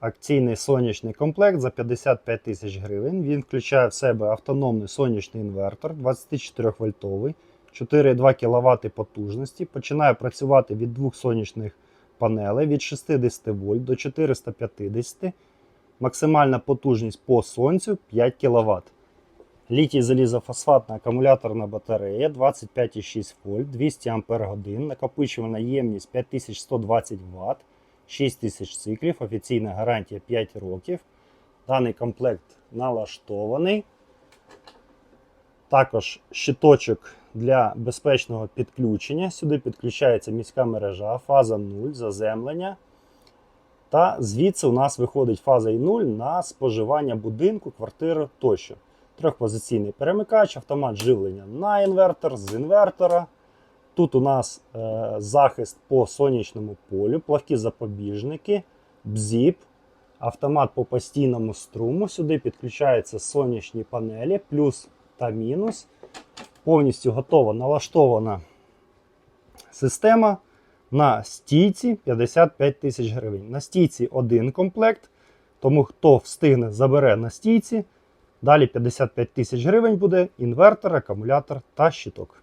Акційний сонячний комплект за 55 тисяч гривень. Він включає в себе автономний сонячний інвертор 24 вольтовий, 4,2 кВт потужності. Починає працювати від двох сонячних панелей від 60 вольт до 450. Максимальна потужність по сонцю 5 кВт. Літій залізофосфатна акумуляторна батарея 25,6 вольт, 200 Ах, накопичувальна ємність 5120 Вт, 6000 циклів, офіційна гарантія 5 років. Даний комплект налаштований. Також щиточок для безпечного підключення. Сюди підключається міська мережа, фаза 0, заземлення. Та звідси у нас виходить фаза і 0 на споживання будинку, квартири тощо. Трьохпозиційний перемикач, автомат живлення на інвертор з інвертора. Тут у нас е, захист по сонячному полю, плавкі запобіжники, бзіп, автомат по постійному струму. Сюди підключаються сонячні панелі, плюс та мінус. Повністю готова налаштована система на стійці 55 тисяч гривень. На стійці один комплект, тому хто встигне, забере на стійці. Далі 55 тисяч гривень буде інвертор, акумулятор та щиток.